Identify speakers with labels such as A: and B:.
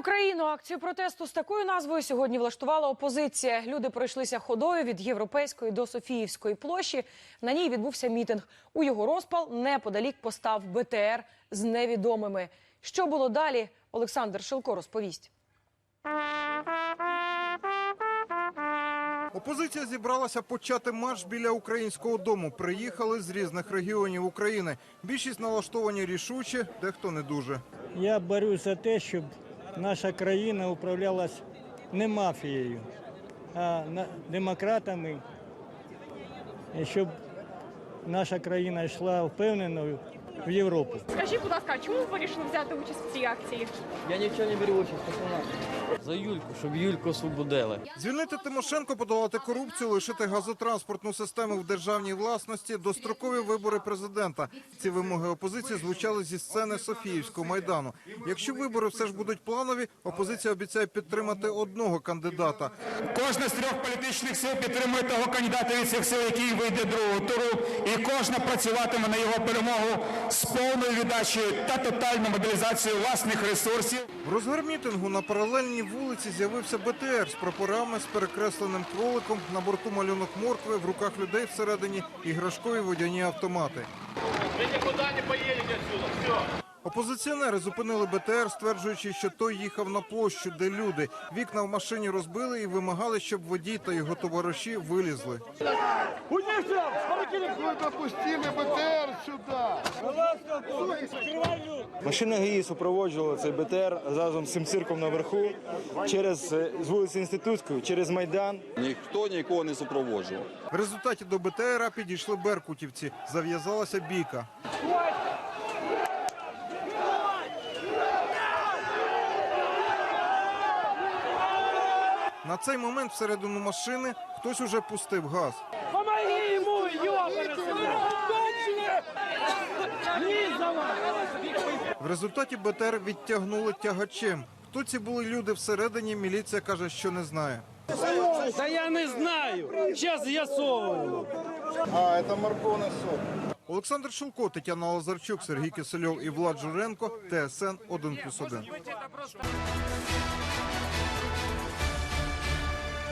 A: Україну! Акцію протесту з такою назвою сьогодні влаштувала опозиція. Люди пройшлися ходою від європейської до Софіївської площі. На ній відбувся мітинг. У його розпал неподалік постав БТР з невідомими. Що було далі? Олександр Шилко розповість.
B: Опозиція зібралася почати марш біля українського дому. Приїхали з різних регіонів України. Більшість налаштовані рішуче, дехто не дуже.
C: Я борюсь за те, щоб наша країна управлялась не мафією, а демократами, щоб наша країна йшла впевненою в Європу.
D: Скажіть, будь ласка, чому ви вирішили взяти участь в цій акції?
E: Я нічого не беру участь, пацана. За Юльку, щоб Юльку освободили.
B: Звільнити Тимошенко, подолати корупцію, лишити газотранспортну систему в державній власності, дострокові вибори президента. Ці вимоги опозиції звучали зі сцени Софіївського майдану. Якщо вибори все ж будуть планові, опозиція обіцяє підтримати одного кандидата.
F: Кожна з трьох політичних сил підтримує того кандидата від цих сил, який вийде другого туру, і кожна працюватиме на його перемогу з повною віддачею та тотальною мобілізацією власних ресурсів.
B: В розгар мітингу на паралельній вулиці з'явився БТР з прапорами з перекресленим кроликом. На борту малюнок моркви, в руках людей всередині іграшкові водяні автомати. Ви не кодані поїдете сюди. Опозиціонери зупинили БТР, стверджуючи, що той їхав на площу, де люди. Вікна в машині розбили і вимагали, щоб водій та його товариші вилізли.
G: Вы допустили БТР.
H: Машина ГАІ супроводжувала цей БТР разом з цим цирком наверху через е, з вулиці Інститутської, через Майдан.
I: Ніхто нікого не супроводжував.
B: В результаті до БТРа підійшли беркутівці. Зав'язалася бійка. На цей момент всередину машини хтось уже пустив газ. В результаті БТР відтягнули тягачем. Хто ці були люди всередині, міліція каже, що не знає.
C: Та я не знаю. Зараз з'ясовуємо.
G: А, це морковный сок.
B: Олександр Шулко, Тетяна Лазарчук, Сергій Кисельов і Влад Журенко. ТСН 1+,1.